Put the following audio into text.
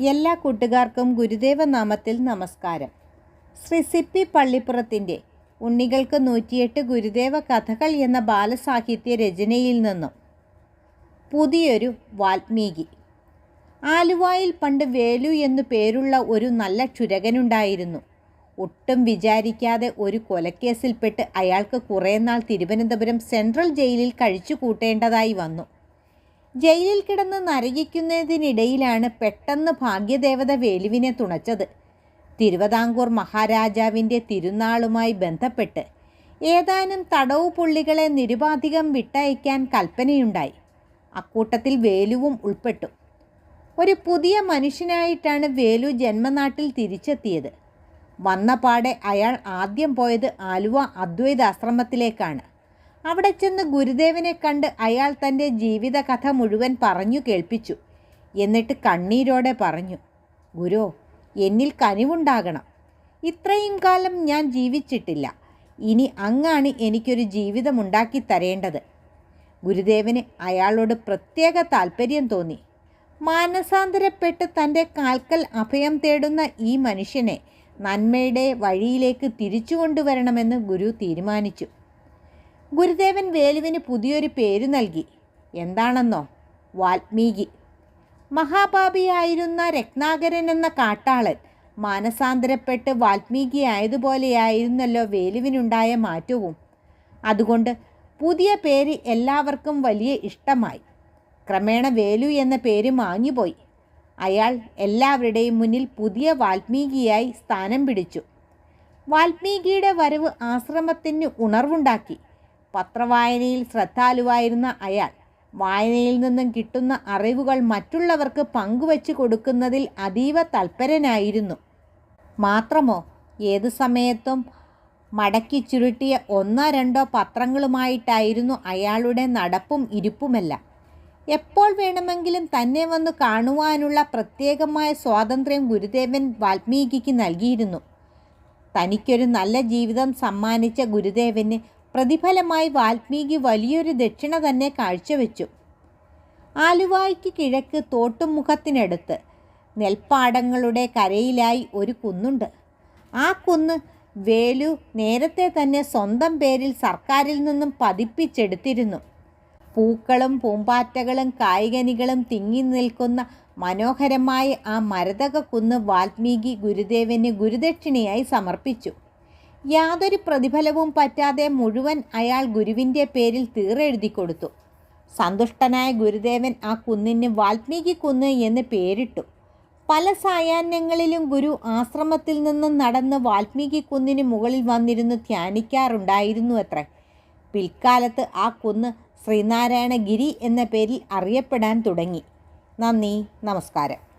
എല്ലാ കൂട്ടുകാർക്കും ഗുരുദേവ നാമത്തിൽ നമസ്കാരം. ശ്രീ സിപ്പി പള്ളിപ്പുറത്തിന്റെ ഉണ്ണികൾക്ക് നൂറ്റിയെട്ട് ഗുരുദേവ കഥകൾ എന്ന ബാലസാഹിത്യ രചനയിൽ നിന്നും പുതിയൊരു വാൽമീകി. ആലുവായിൽ പണ്ട് വേലു എന്നു പേരുള്ള ഒരു നല്ല ക്ഷുരകനുണ്ടായിരുന്നു ഒട്ടും വിചാരിക്കാതെ ഒരു കൊലക്കേസിൽപ്പെട്ട് അയാൾക്ക് കുറേ നാൾ തിരുവനന്തപുരം സെൻട്രൽ ജയിലിൽ കഴിച്ചു കൂട്ടേണ്ടതായി വന്നു. ജയിലിൽ കിടന്ന് നരകിക്കുന്നതിനിടയിലാണ് പെട്ടെന്ന് ഭാഗ്യദേവത വേലുവിനെ തുണച്ചത്. തിരുവിതാംകൂർ മഹാരാജാവിന്റെ തിരുനാളുമായി ബന്ധപ്പെട്ട് ഏതാനും തടവു പുള്ളികളെ നിരുപാധികം വിട്ടയക്കാൻ കൽപ്പനയുണ്ടായി. അക്കൂട്ടത്തിൽ വേലുവും ഉൾപ്പെട്ടു. ഒരു പുതിയ മനുഷ്യനായിട്ടാണ് വേലു ജന്മനാട്ടിൽ തിരിച്ചെത്തിയത്. വന്നപാടെ അയാൾ ആദ്യം പോയത് ആലുവ അദ്വൈതാശ്രമത്തിലേക്കാണ്. അവിടെ ചെന്ന് ഗുരുദേവനെ കണ്ട് അയാൾ തന്റെ ജീവിതകഥ മുഴുവൻ പറഞ്ഞു കേൾപ്പിച്ചു. എന്നിട്ട് കണ്ണീരോടെ പറഞ്ഞു ഗുരു എന്നിൽ കനിവുണ്ടാകണം. ഇത്രയും കാലം ഞാൻ ജീവിച്ചിട്ടില്ല. ഇനി അങ്ങാണ് എനിക്കൊരു ജീവിതമുണ്ടാക്കി തരേണ്ടത്. ഗുരുദേവന് അയാളോട് പ്രത്യേക താല്പര്യം തോന്നി. മാനസാന്തരപ്പെട്ട് തന്റെ കാൽക്കൽ അഭയം തേടുന്ന ഈ മനുഷ്യനെ നന്മയുടെ വഴിയിലേക്ക് തിരിച്ചു കൊണ്ടുവരണമെന്ന് ഗുരു തീരുമാനിച്ചു. ഗുരുദേവൻ വേലുവിന് പുതിയൊരു പേര് നൽകി. എന്താണെന്നോ? വാൽമീകി. മഹാപാപിയായിരുന്ന രത്നാകരൻ എന്ന കാട്ടാളൻ മാനസാന്തരപ്പെട്ട് വാൽമീകി ആയതുപോലെയായിരുന്നല്ലോ വേലുവിനുണ്ടായ മാറ്റവും. അതുകൊണ്ട് പുതിയ പേര് എല്ലാവർക്കും വലിയ ഇഷ്ടമായി. ക്രമേണ വേലു എന്ന പേര് മാഞ്ഞുപോയി. അയാൾ എല്ലാവരുടെയും മുന്നിൽ പുതിയ വാൽമീകിയായി സ്ഥാനം പിടിച്ചു. വാൽമീകിയുടെ വരവ് ആശ്രമത്തിന് ഉണർവുണ്ടാക്കി. പത്രവായനയിൽ ശ്രദ്ധാലുവായിരുന്ന അയാൾ വായനയിൽ നിന്നും കിട്ടുന്ന അറിവുകൾ മറ്റുള്ളവർക്ക് പങ്കുവച്ചു കൊടുക്കുന്നതിൽ അതീവ തൽപരനായിരുന്നു. മാത്രമോ ഏത് സമയത്തും മടക്കി ചുരുട്ടിയ ഒന്നോ രണ്ടോ പത്രങ്ങളുമായിട്ടായിരുന്നു അയാളുടെ നടപ്പും ഇരിപ്പുമെല്ലാം. എപ്പോൾ വേണമെങ്കിലും തന്നെ വന്ന് കാണുവാനുള്ള പ്രത്യേകമായ സ്വാതന്ത്ര്യം ഗുരുദേവൻ വാൽമീകിക്ക് നൽകിയിരുന്നു. തനിക്കൊരു നല്ല ജീവിതം സമ്മാനിച്ച ഗുരുദേവന് പ്രതിഫലമായി വാൽമീകി വലിയൊരു ദക്ഷിണ തന്നെ കാഴ്ചവെച്ചു. ആലുവായ്ക്ക് കിഴക്ക് തോട്ടുമുഖത്തിനടുത്ത് നെൽപ്പാടങ്ങളുടെ കരയിലായി ഒരു കുന്നുണ്ട്. ആ കുന്ന് വേലു നേരത്തെ തന്നെ സ്വന്തം പേരിൽ സർക്കാരിൽ നിന്നും പതിപ്പിച്ചെടുത്തിരുന്നു. പൂക്കളും പൂമ്പാറ്റകളും കായികനികളും തിങ്ങി നിൽക്കുന്ന മനോഹരമായ ആ മരതക കുന്ന് വാൽമീകി ഗുരുദേവന് ഗുരുദക്ഷിണയായി സമർപ്പിച്ചു. യാതൊരു പ്രതിഫലവും പറ്റാതെ മുഴുവൻ അയാൾ ഗുരുവിന്റെ പേരിൽ തീറെഴുതി കൊടുത്തു. സന്തുഷ്ടനായ ഗുരുദേവൻ ആ കുന്നിന് വാൽമീകി കുന്ന് എന്ന് പേരിട്ടു. പല സായാഹ്നങ്ങളിലും ഗുരു ആശ്രമത്തിൽ നിന്നും നടന്ന് വാൽമീകി കുന്നിന് മുകളിൽ വന്നിരുന്ന് ധ്യാനിക്കാറുണ്ടായിരുന്നു അത്രേ. പിൽക്കാലത്ത് ആ കുന്ന് ശ്രീനാരായണഗിരി എന്ന പേരിൽ അറിയപ്പെടാൻ തുടങ്ങി. നന്ദി നമസ്കാരം.